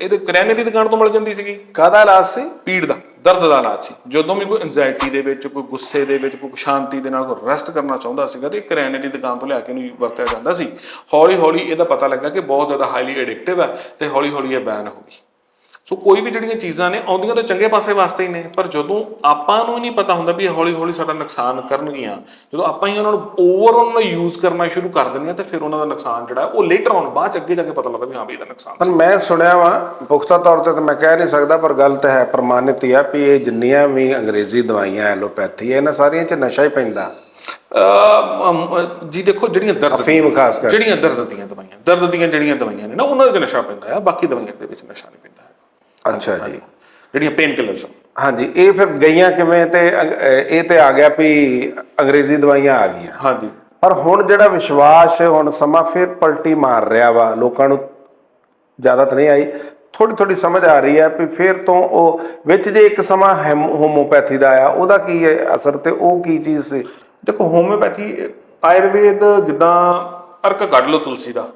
ਇਹਦੇ ਕਰਿਆਨੇ ਦੀ ਦੁਕਾਨ ਤੋਂ ਮਿਲ ਜਾਂਦੀ ਸੀਗੀ। ਕਾਹਦਾ ਇਲਾਜ ਸੀ? ਪੀੜ ਦਾ ਦਰਦ ਦਾ ਇਲਾਜ ਸੀ। ਜਦੋਂ ਵੀ ਕੋਈ ਐਂਜ਼ਾਇਟੀ ਦੇ ਵਿੱਚ ਕੋਈ ਗੁੱਸੇ ਦੇ ਵਿੱਚ ਕੋਈ ਸ਼ਾਂਤੀ ਦੇ ਨਾਲ ਕੋਈ ਰੈਸਟ ਕਰਨਾ ਚਾਹੁੰਦਾ ਸੀਗਾ ਤੇ ਕਰਿਆਨੇ ਦੀ ਦੁਕਾਨ ਤੋਂ ਲਿਆ ਕੇ ਨੂੰ ਵਰਤਿਆ ਜਾਂਦਾ ਸੀ। ਹੌਲੀ ਹੌਲੀ ਇਹਦਾ ਪਤਾ ਲੱਗਾ ਕਿ ਬਹੁਤ ਜ਼ਿਆਦਾ ਹਾਈਲੀ ਐਡਿਕਟਿਵ ਹੈ ਤੇ ਹੌਲੀ ਹੌਲੀ ਇਹ ਬੈਨ ਹੋ ਗਈ। ਸੋ ਕੋਈ ਵੀ ਜਿਹੜੀਆਂ ਚੀਜ਼ਾਂ ਨੇ ਆਉਂਦੀਆਂ ਤਾਂ ਚੰਗੇ ਪਾਸੇ ਵਾਸਤੇ ਹੀ ਨੇ ਪਰ ਜਦੋਂ ਆਪਾਂ ਨੂੰ ਹੀ ਨਹੀਂ ਪਤਾ ਹੁੰਦਾ ਵੀ ਇਹ ਹੌਲੀ ਹੌਲੀ ਸਾਡਾ ਨੁਕਸਾਨ ਕਰਨਗੀਆਂ ਜਦੋਂ ਆਪਾਂ ਹੀ ਉਹਨਾਂ ਨੂੰ ਓਵਰ ਉਹਨਾਂ ਨੂੰ ਯੂਜ਼ ਕਰਨਾ ਸ਼ੁਰੂ ਕਰ ਦਿੰਦੇ ਹਾਂ ਤੇ ਫਿਰ ਉਹਨਾਂ ਦਾ ਨੁਕਸਾਨ ਜਿਹੜਾ ਹੈ ਉਹ ਲੇਟਰ ਆਨ ਬਾਅਦ ਚ ਅੱਗੇ ਜਾ ਕੇ ਪਤਾ ਲੱਗਦਾ ਵੀ ਹਾਂ ਵੀ ਇਹਦਾ ਨੁਕਸਾਨ ਪਰ ਮੈਂ ਸੁਣਿਆ ਵਾ ਪੁਖਤਾ ਤੌਰ ਤੇ ਤਾਂ ਮੈਂ ਕਹਿ ਨਹੀਂ ਸਕਦਾ ਪਰ ਗੱਲ ਤਾਂ ਹੈ ਪ੍ਰਮਾਣਿਤ ਹੀ ਆ ਵੀ ਇਹ ਜਿੰਨੀਆਂ ਵੀ ਅੰਗਰੇਜ਼ੀ ਦਵਾਈਆਂ ਐਲੋਪੈਥੀ ਇਹਨਾਂ ਸਾਰੀਆਂ 'ਚ ਨਸ਼ਾ ਹੀ ਪੈਂਦਾ। ਜੀ ਦੇਖੋ ਜਿਹੜੀਆਂ ਦਰਦ ਅਫੀਮ ਖਾਸ ਕਰ ਜਿਹੜੀਆਂ ਦਰਦ ਦੀਆਂ ਦਵਾਈਆਂ ਦਰਦ ਦੀਆਂ ਜਿਹੜੀਆਂ ਦਵਾਈਆਂ ਨੇ ਨਾ ਉਹਨਾਂ ਦੇ ਨਸ਼ਾ ਪੈਂਦਾ ਆ ਬਾਕੀ ਦਵਾਈਆਂ ਦੇ ਵਿੱਚ ਨਸ਼ਾ ਨਹੀਂ ਪੈਂਦਾ। ਹੈ ਅੱਛਾ ਜੀ। ਜਿਹੜੀਆਂ ਪੇਨ ਕਿਲਰਸ ਹਾਂਜੀ ਇਹ ਫਿਰ ਗਈਆਂ ਕਿਵੇਂ ਤੇ ਇਹ ਤੇ ਆ ਗਿਆ ਵੀ ਅੰਗਰੇਜ਼ੀ ਦਵਾਈਆਂ ਆ ਗਈਆਂ। ਹਾਂਜੀ। ਪਰ ਹੁਣ ਜਿਹੜਾ ਵਿਸ਼ਵਾਸ ਹੁਣ ਸਮਾਂ ਫਿਰ ਪਲਟੀ ਮਾਰ ਰਿਹਾ ਵਾ ਲੋਕਾਂ ਨੂੰ ਜ਼ਿਆਦਾ ਤਾਂ ਨਹੀਂ ਆਈ। ਥੋੜੀ ਥੋੜੀ ਸਮਝ ਆ ਰਹੀ ਹੈ ਵੀ ਫਿਰ ਤੋਂ ਉਹ ਵਿੱਚ ਜੇ ਇੱਕ ਸਮਾਂ ਹੈਮ- ਹੋਮੋਪੈਥੀ ਦਾ ਆਇਆ ਉਹਦਾ ਕੀ ਹੈ ਅਸਰ ਤੇ ਉਹ ਕੀ ਚੀਜ਼ ਸੀ? ਦੇਖੋ ਹੋਮਿਓਪੈਥੀ ਆਯੁਰਵੇਦ ਜਿੱਦਾਂ ਅਰਕ ਕੱਢ ਲਓ ਤੁਲਸੀ ਦਾ।